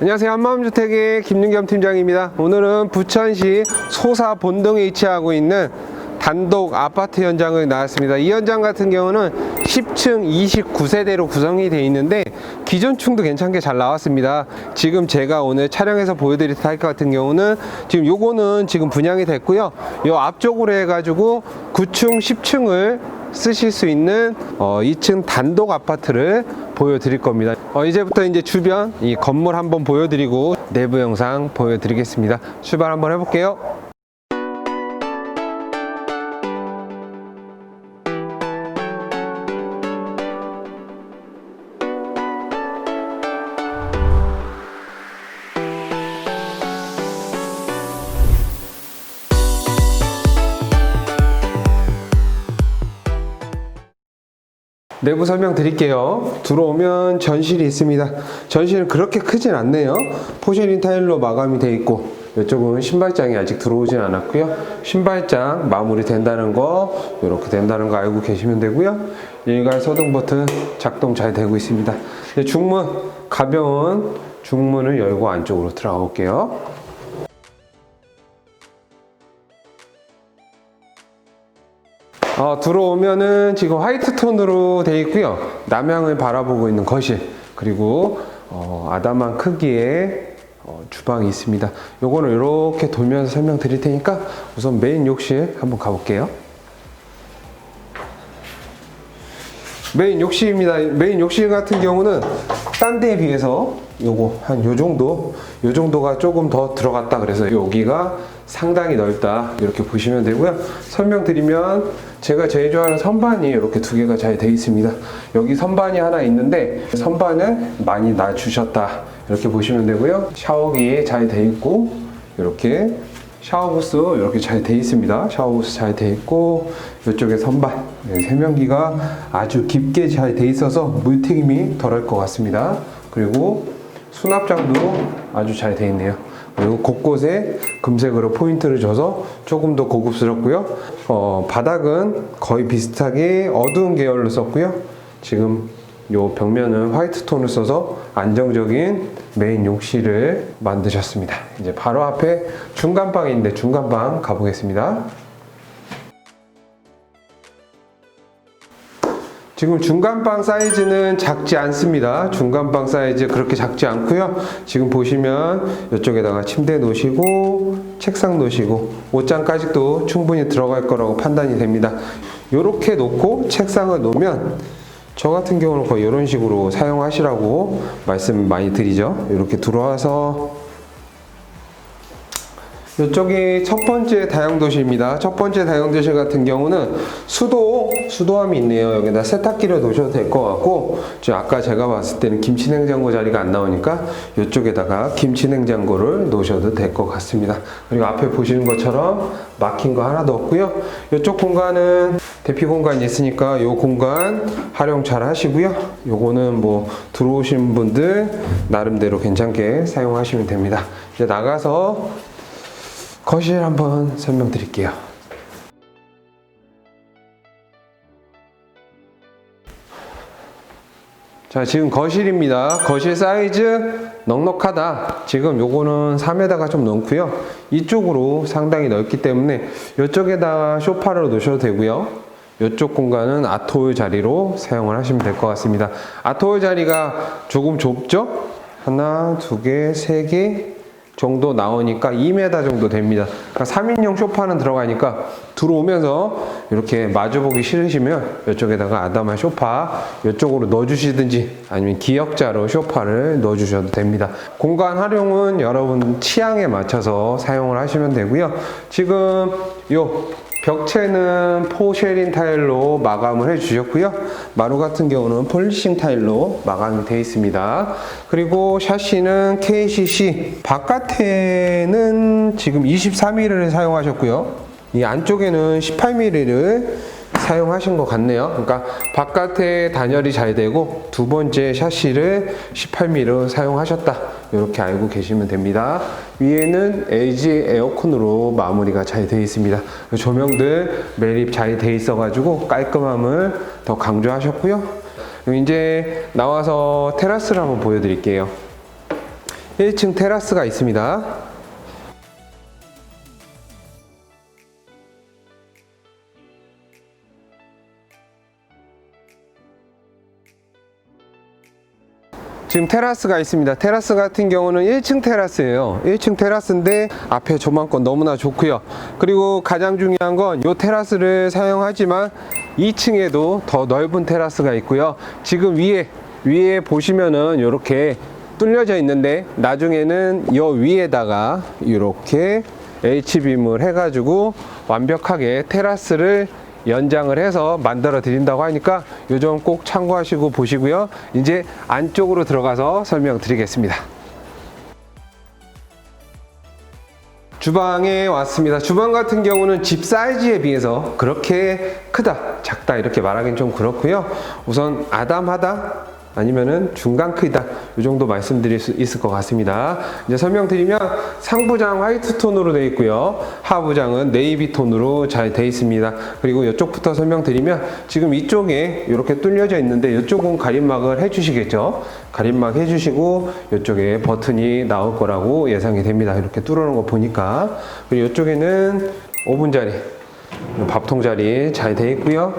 안녕하세요. 한마음주택의 김윤겸 팀장입니다. 오늘은 부천시 소사 본동에 위치하고 있는 단독 아파트 현장을 나왔습니다. 이 현장 같은 경우는 10층 29세대로 구성이 되어 있는데 기존 층도 괜찮게 잘 나왔습니다. 지금 제가 오늘 촬영해서 보여드릴 타입 같은 경우는 지금 요거는 지금 분양이 됐고요. 요 앞쪽으로 해가지고 9층 10층을 쓰실 수 있는 어, 2층 단독 아파트를 보여드릴 겁니다. 어, 이제부터 이제 주변 이 건물 한번 보여드리고 내부 영상 보여드리겠습니다. 출발 한번 해볼게요. 내부 설명 드릴게요. 들어오면 전실이 있습니다. 전실은 그렇게 크진 않네요. 포쉐린 타일로 마감이 되어 있고 이쪽은 신발장이 아직 들어오진 않았고요. 신발장 마무리 된다는 거 이렇게 된다는 거 알고 계시면 되고요. 일괄 소등 버튼 작동 잘 되고 있습니다. 중문 가벼운 중문을 열고 안쪽으로 들어가 볼게요. 어, 들어오면은 지금 화이트 톤으로 되어 있고요. 남향을 바라보고 있는 거실 그리고 어, 아담한 크기의 어, 주방이 있습니다. 요거는 이렇게 돌면서 설명드릴 테니까 우선 메인 욕실 한번 가볼게요. 메인 욕실입니다. 메인 욕실 같은 경우는 딴 데에 비해서 요거 한 요 정도 요 정도가 조금 더 들어갔다 그래서 여기가 상당히 넓다 이렇게 보시면 되고요. 설명드리면 제가 제일 좋아하는 선반이 이렇게 두 개가 잘 되어 있습니다. 여기 선반이 하나 있는데 선반을 많이 놔주셨다 이렇게 보시면 되고요. 샤워기 잘 되어 있고 이렇게 샤워부스 이렇게 잘돼 있습니다. 샤워부스 잘돼 있고 이쪽에 선반 네, 세면기가 아주 깊게 잘돼 있어서 물튀김이 덜할 것 같습니다. 그리고 수납장도 아주 잘돼 있네요. 그리고 곳곳에 금색으로 포인트를 줘서 조금 더 고급스럽고요. 어, 바닥은 거의 비슷하게 어두운 계열로 썼고요. 지금 요 벽면은 화이트 톤을 써서 안정적인 메인 욕실을 만드셨습니다. 이제 바로 앞에 중간방이 있는데 중간방 가보겠습니다. 지금 중간방 사이즈는 작지 않습니다. 중간방 사이즈 그렇게 작지 않고요. 지금 보시면 이쪽에다가 침대 놓으시고 책상 놓으시고 옷장까지도 충분히 들어갈 거라고 판단이 됩니다. 이렇게 놓고 책상을 놓으면 저 같은 경우는 거의 이런 식으로 사용하시라고 말씀 많이 드리죠. 이렇게 들어와서 이쪽이 첫 번째 다용도실입니다. 첫 번째 다용도실 같은 경우는 수도, 수도함이 있네요. 여기다 세탁기를 놓으셔도 될 것 같고, 저 아까 제가 봤을 때는 김치냉장고 자리가 안 나오니까 이쪽에다가 김치냉장고를 놓으셔도 될 것 같습니다. 그리고 앞에 보시는 것처럼 막힌 거 하나도 없고요. 이쪽 공간은 대피 공간이 있으니까 이 공간 활용 잘 하시고요. 요거는 뭐 들어오신 분들 나름대로 괜찮게 사용하시면 됩니다. 이제 나가서 거실 한번 설명드릴게요. 자, 지금 거실입니다. 거실 사이즈 넉넉하다. 지금 요거는 3에다가 좀 넘고요. 이쪽으로 상당히 넓기 때문에 이쪽에다가 소파를 놓으셔도 되고요. 이쪽 공간은 아트홀 자리로 사용을 하시면 될 것 같습니다. 아트홀 자리가 조금 좁죠? 하나, 두 개, 세 개, 정도 나오니까 2m 정도 됩니다. 그러니까 3인용 소파는 들어가니까 들어오면서 이렇게 마주보기 싫으시면 이쪽에다가 아담한 소파 이쪽으로 넣어주시든지 아니면 기역자로 소파를 넣어주셔도 됩니다. 공간 활용은 여러분 취향에 맞춰서 사용을 하시면 되고요. 지금 요 벽체는 포쉐린 타일로 마감을 해주셨고요. 마루 같은 경우는 폴리싱 타일로 마감이 되어 있습니다. 그리고 샤시는 KCC 바깥에는 지금 23mm를 사용하셨고요. 이 안쪽에는 18mm를 사용하신 것 같네요. 그러니까 바깥에 단열이 잘 되고 두 번째 샤시를 18mm 사용하셨다. 이렇게 알고 계시면 됩니다. 위에는 LG 에어컨으로 마무리가 잘 되어 있습니다. 조명들 매립 잘 되어 있어가지고 깔끔함을 더 강조하셨고요. 이제 나와서 테라스를 한번 보여드릴게요. 1층 테라스가 있습니다. 지금 테라스가 있습니다. 테라스 같은 경우는 1층 테라스예요. 1층 테라스인데 앞에 조망권 너무나 좋고요. 그리고 가장 중요한 건 이 테라스를 사용하지만 2층에도 더 넓은 테라스가 있고요. 지금 위에 위에 보시면은 이렇게 뚫려져 있는데 나중에는 이 위에다가 이렇게 H빔을 해가지고 완벽하게 테라스를 연장을 해서 만들어 드린다고 하니까 요 점 꼭 참고하시고 보시고요. 이제 안쪽으로 들어가서 설명드리겠습니다. 주방에 왔습니다. 주방 같은 경우는 집 사이즈에 비해서 그렇게 크다, 작다 이렇게 말하기는 좀 그렇고요. 우선 아담하다 아니면은 중간 크기다 이 정도 말씀드릴 수 있을 것 같습니다. 이제 설명드리면 상부장 화이트 톤으로 되어 있고요. 하부장은 네이비 톤으로 잘 되어 있습니다. 그리고 이쪽부터 설명드리면 지금 이쪽에 이렇게 뚫려져 있는데 이쪽은 가림막을 해주시겠죠. 가림막 해주시고 이쪽에 버튼이 나올 거라고 예상이 됩니다. 이렇게 뚫어놓은 거 보니까 그리고 이쪽에는 오븐 자리, 밥통 자리 잘 되어 있고요.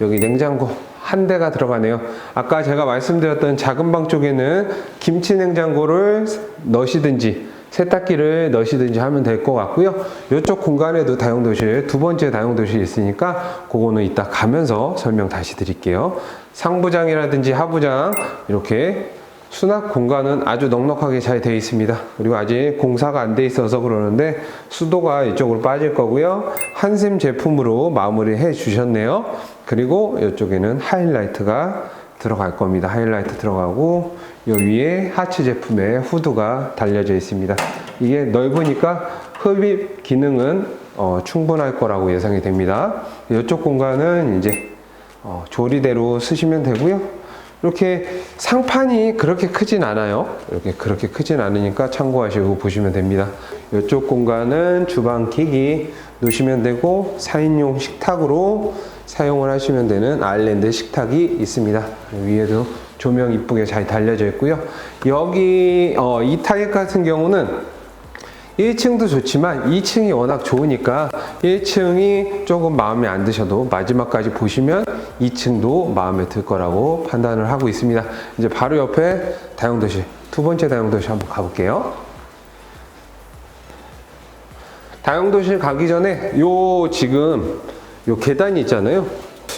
여기 냉장고 한 대가 들어가네요. 아까 제가 말씀드렸던 작은 방 쪽에는 김치 냉장고를 넣으시든지 세탁기를 넣으시든지 하면 될 것 같고요. 이쪽 공간에도 다용도실, 두 번째 다용도실 있으니까 그거는 이따 가면서 설명 다시 드릴게요. 상부장이라든지 하부장 이렇게 수납 공간은 아주 넉넉하게 잘 되어 있습니다. 그리고 아직 공사가 안 돼 있어서 그러는데 수도가 이쪽으로 빠질 거고요. 한샘 제품으로 마무리 해 주셨네요. 그리고 이쪽에는 하이라이트가 들어갈 겁니다. 하이라이트 들어가고 이 위에 하츠 제품의 후드가 달려져 있습니다. 이게 넓으니까 흡입 기능은 어, 충분할 거라고 예상이 됩니다. 이쪽 공간은 이제 어, 조리대로 쓰시면 되고요. 이렇게 상판이 그렇게 크진 않아요. 이렇게 그렇게 크진 않으니까 참고하시고 보시면 됩니다. 이쪽 공간은 주방 기기 놓으시면 되고 4인용 식탁으로 사용을 하시면 되는 아일랜드 식탁이 있습니다. 위에도 조명 이쁘게 잘 달려져 있고요. 여기 어, 이 타입 같은 경우는 1층도 좋지만 2층이 워낙 좋으니까 1층이 조금 마음에 안 드셔도 마지막까지 보시면 2층도 마음에 들 거라고 판단을 하고 있습니다. 이제 바로 옆에 다용도실, 두 번째 다용도실 한번 가볼게요. 다용도실 가기 전에 요 지금 요 계단이 있잖아요.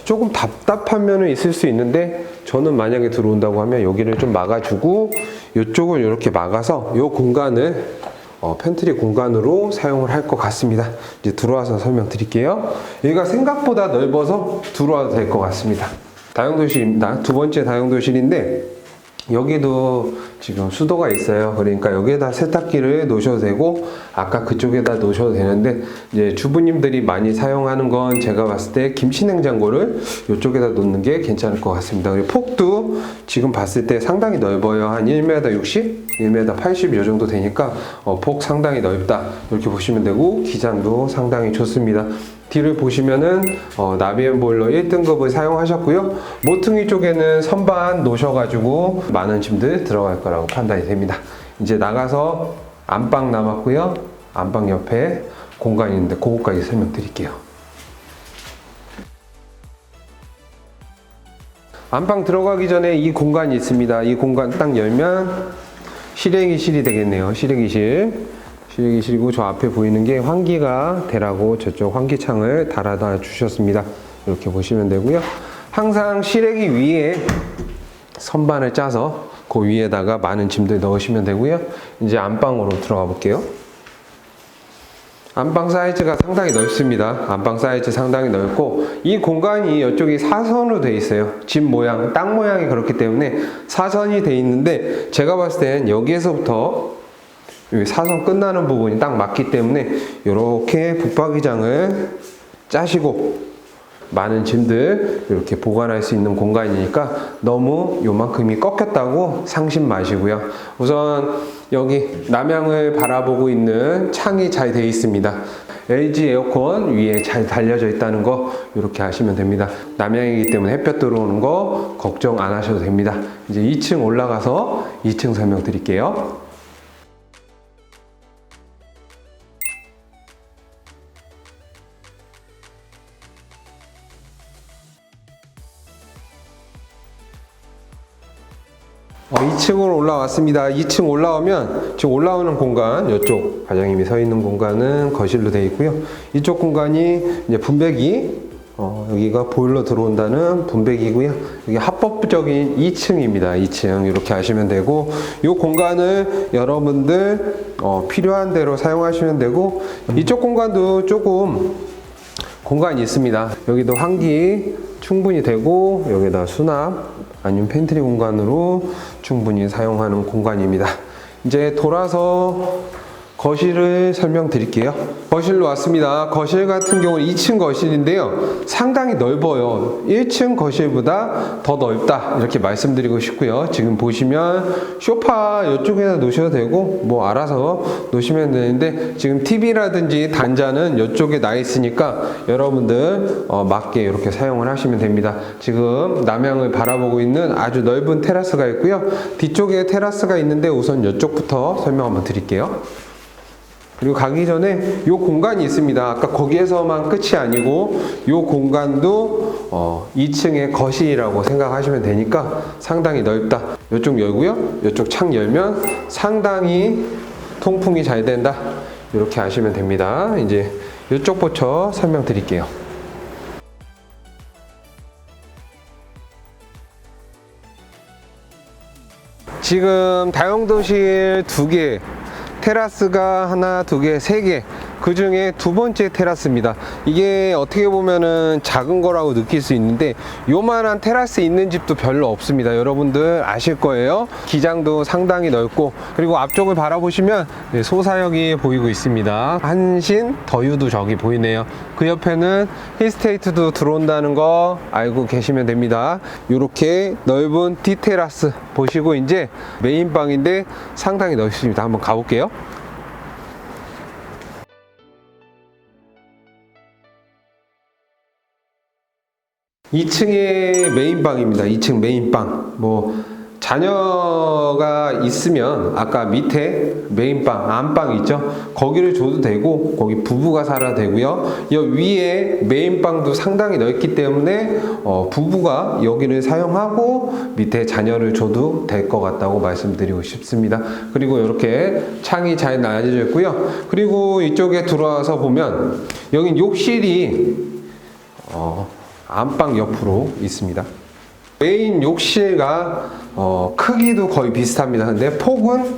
조금 답답한 면은 있을 수 있는데 저는 만약에 들어온다고 하면 여기를 좀 막아주고 이쪽을 이렇게 막아서 요 공간을 어, 팬트리 공간으로 사용을 할 것 같습니다. 이제 들어와서 설명드릴게요. 여기가 생각보다 넓어서 들어와도 될 것 같습니다. 다용도실입니다. 두 번째 다용도실인데 여기도 지금 수도가 있어요. 그러니까 여기에다 세탁기를 놓으셔도 되고 아까 그쪽에다 놓으셔도 되는데 이제 주부님들이 많이 사용하는 건 제가 봤을 때 김치 냉장고를 이쪽에다 놓는 게 괜찮을 것 같습니다. 그리고 폭도 지금 봤을 때 상당히 넓어요. 한 1m 60, 1m 80 이 정도 되니까 어, 폭 상당히 넓다 이렇게 보시면 되고 기장도 상당히 좋습니다. 뒤를 보시면은 어, 나비엔 보일러 1등급을 사용하셨고요. 모퉁이 쪽에는 선반 놓으셔가지고 많은 짐들 들어갈 거라고 판단이 됩니다. 이제 나가서 안방 남았고요. 안방 옆에 공간이 있는데 그거까지 설명드릴게요. 안방 들어가기 전에 이 공간이 있습니다. 이 공간 딱 열면 실외기실이 되겠네요. 실외기실. 실외기실이고 저 앞에 보이는 게 환기가 되라고 저쪽 환기창을 달아다 주셨습니다. 이렇게 보시면 되고요. 항상 실외기 위에 선반을 짜서 그 위에다가 많은 짐들 넣으시면 되고요. 이제 안방으로 들어가 볼게요. 안방 사이즈가 상당히 넓습니다. 안방 사이즈 상당히 넓고 이 공간이 이쪽이 사선으로 되어 있어요. 집 모양, 땅 모양이 그렇기 때문에 사선이 되어 있는데 제가 봤을 땐 여기에서부터 여기 사선 끝나는 부분이 딱 맞기 때문에 이렇게 붙박이장을 짜시고 많은 짐들 이렇게 보관할 수 있는 공간이니까 너무 요만큼이 꺾였다고 상심 마시고요. 우선 여기 남향을 바라보고 있는 창이 잘 되어 있습니다. LG 에어컨 위에 잘 달려져 있다는 거 이렇게 하시면 됩니다. 남향이기 때문에 햇볕 들어오는 거 걱정 안 하셔도 됩니다. 이제 2층 올라가서 2층 설명 드릴게요. 2층으로 올라왔습니다. 2층 올라오면 지금 올라오는 공간 이쪽 과장님이 서 있는 공간은 거실로 되어 있고요. 이쪽 공간이 이제 분배기 어, 여기가 보일러 들어온다는 분배기고요. 여기 합법적인 2층입니다. 2층 이렇게 하시면 되고 이 공간을 여러분들 어, 필요한 대로 사용하시면 되고 이쪽 공간도 조금 공간이 있습니다. 여기도 환기 충분히 되고 여기다 수납 아니면 팬트리 공간으로 충분히 사용하는 공간입니다. 이제 돌아서 거실을 설명드릴게요. 거실로 왔습니다. 거실 같은 경우는 2층 거실인데요. 상당히 넓어요. 1층 거실보다 더 넓다. 이렇게 말씀드리고 싶고요. 지금 보시면 소파 이쪽에다 놓으셔도 되고, 뭐 알아서 놓으시면 되는데, 지금 TV라든지 단자는 이쪽에 나 있으니까 여러분들 어, 맞게 이렇게 사용을 하시면 됩니다. 지금 남향을 바라보고 있는 아주 넓은 테라스가 있고요. 뒤쪽에 테라스가 있는데 우선 이쪽부터 설명 한번 드릴게요. 그리고 가기 전에 이 공간이 있습니다. 아까 거기에서만 끝이 아니고 이 공간도 어, 2층의 거실이라고 생각하시면 되니까 상당히 넓다. 이쪽 열고요. 이쪽 창 열면 상당히 통풍이 잘 된다. 이렇게 아시면 됩니다. 이제 이쪽부터 설명드릴게요. 지금 다용도실 두 개, 테라스가 하나, 두 개, 세 개. 그 중에 두 번째 테라스입니다. 이게 어떻게 보면은 작은 거라고 느낄 수 있는데 요만한 테라스 있는 집도 별로 없습니다. 여러분들 아실 거예요. 기장도 상당히 넓고 그리고 앞쪽을 바라보시면 네, 소사역이 보이고 있습니다. 한신 더유도 저기 보이네요. 그 옆에는 힐스테이트도 들어온다는 거 알고 계시면 됩니다. 이렇게 넓은 디테라스 보시고 이제 메인방인데 상당히 넓습니다. 한번 가볼게요. 2층의 메인방입니다. 2층 메인방. 뭐 자녀가 있으면 아까 밑에 메인방, 안방 있죠? 거기를 줘도 되고 거기 부부가 살아도 되고요. 이 위에 메인방도 상당히 넓기 때문에 어, 부부가 여기를 사용하고 밑에 자녀를 줘도 될 것 같다고 말씀드리고 싶습니다. 그리고 이렇게 창이 잘 나눠져 있고요. 그리고 이쪽에 들어와서 보면 여긴 욕실이 어, 안방 옆으로 있습니다. 메인 욕실과 어, 크기도 거의 비슷합니다. 근데 폭은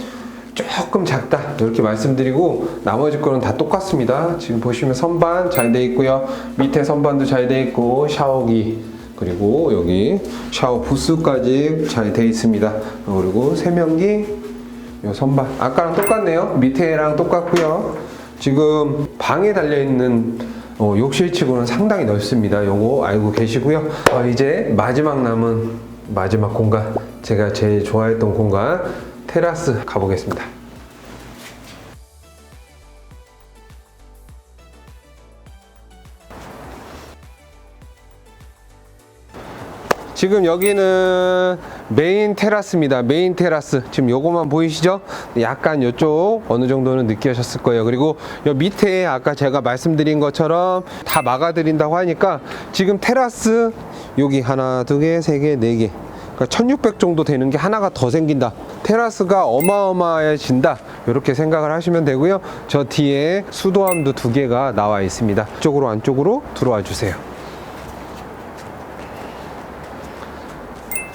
조금 작다 이렇게 말씀드리고 나머지 거는 다 똑같습니다. 지금 보시면 선반 잘 돼 있고요. 밑에 선반도 잘 돼 있고 샤워기 그리고 여기 샤워 부스까지 잘 돼 있습니다. 그리고 세면기 요 선반 아까랑 똑같네요. 밑에랑 똑같고요. 지금 방에 달려 있는 어, 욕실 치고는 상당히 넓습니다. 요거 알고 계시고요. 어, 이제 마지막 남은 마지막 공간 제가 제일 좋아했던 공간 테라스 가보겠습니다. 지금 여기는 메인 테라스입니다. 메인 테라스. 지금 요거만 보이시죠? 약간 이쪽 어느 정도는 느끼셨을 거예요. 그리고 요 밑에 아까 제가 말씀드린 것처럼 다 막아드린다고 하니까 지금 테라스 여기 하나, 두 개, 세 개, 네 개. 그러니까 1600 정도 되는 게 하나가 더 생긴다. 테라스가 어마어마해진다. 이렇게 생각을 하시면 되고요. 저 뒤에 수도함도 두 개가 나와 있습니다. 이쪽으로 안쪽으로 들어와 주세요.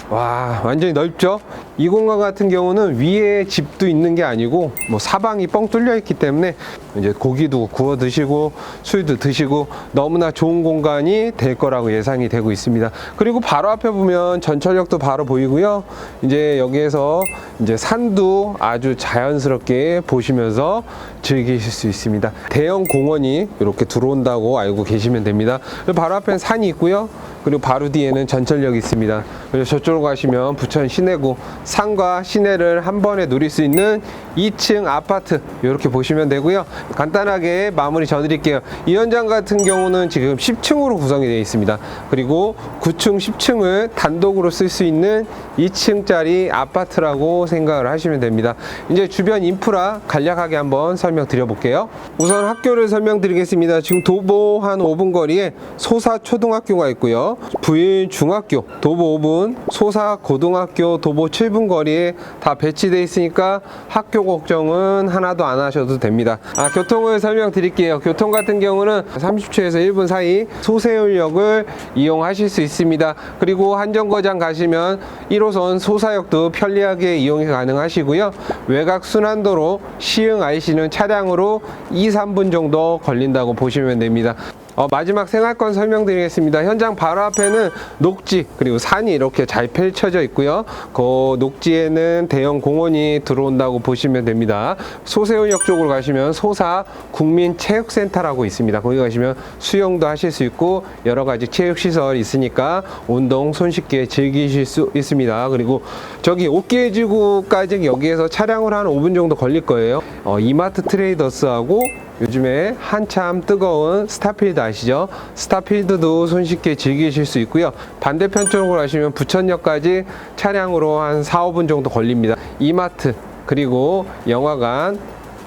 와 완전히 넓죠? 이 공간 같은 경우는 위에 집도 있는 게 아니고 뭐 사방이 뻥 뚫려 있기 때문에 이제 고기도 구워 드시고 술도 드시고 너무나 좋은 공간이 될 거라고 예상이 되고 있습니다. 그리고 바로 앞에 보면 전철역도 바로 보이고요. 이제 여기에서 이제 산도 아주 자연스럽게 보시면서 즐기실 수 있습니다. 대형 공원이 이렇게 들어온다고 알고 계시면 됩니다. 바로 앞엔 산이 있고요 그리고 바로 뒤에는 전철역이 있습니다. 그리고 저쪽으로 가시면 부천 시내구 산과 시내를 한 번에 누릴 수 있는 2층 아파트 이렇게 보시면 되고요. 간단하게 마무리 져드릴게요. 이 현장 같은 경우는 지금 10층으로 구성이 되어 있습니다. 그리고 9층, 10층을 단독으로 쓸 수 있는 2층짜리 아파트라고 생각을 하시면 됩니다. 이제 주변 인프라 간략하게 한번 설명드려 볼게요. 우선 학교를 설명드리겠습니다. 지금 도보 한 5분 거리에 소사 초등학교가 있고요. 부인 중학교 도보 5분, 소사 고등학교 도보 7분 거리에 다 배치되어 있으니까 학교 걱정은 하나도 안 하셔도 됩니다. 아, 교통을 설명드릴게요. 교통 같은 경우는 30초에서 1분 사이 소세울역을 이용하실 수 있습니다. 그리고 한정거장 가시면 1호선 소사역도 편리하게 이용이 가능하시고요. 외곽 순환도로 시흥 IC는 차량으로 2, 3분 정도 걸린다고 보시면 됩니다. 어, 마지막 생활권 설명드리겠습니다. 현장 바로 앞에는 녹지 그리고 산이 이렇게 잘 펼쳐져 있고요. 그 녹지에는 대형 공원이 들어온다고 보시면 됩니다. 소세훈역 쪽으로 가시면 소사 국민체육센터라고 있습니다. 거기 가시면 수영도 하실 수 있고 여러 가지 체육 시설 있으니까 운동 손쉽게 즐기실 수 있습니다. 그리고 저기 옥계지구까지 여기에서 차량을 한 5분 정도 걸릴 거예요. 어, 이마트 트레이더스하고 요즘에 한참 뜨거운 스타필드 아시죠? 스타필드도 손쉽게 즐기실 수 있고요. 반대편 쪽으로 가시면 부천역까지 차량으로 한 4, 5분 정도 걸립니다. 이마트 그리고 영화관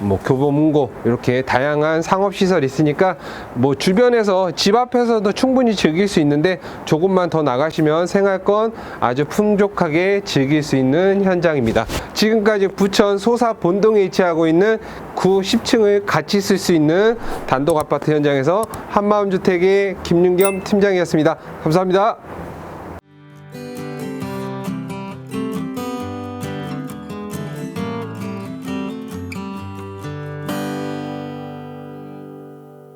뭐 교보문고 이렇게 다양한 상업 시설 있으니까 뭐 주변에서 집 앞에서도 충분히 즐길 수 있는데 조금만 더 나가시면 생활권 아주 풍족하게 즐길 수 있는 현장입니다. 지금까지 부천 소사 본동에 위치하고 있는 9, 10층을 같이 쓸 수 있는 단독 아파트 현장에서 한마음주택의 김윤겸 팀장이었습니다. 감사합니다.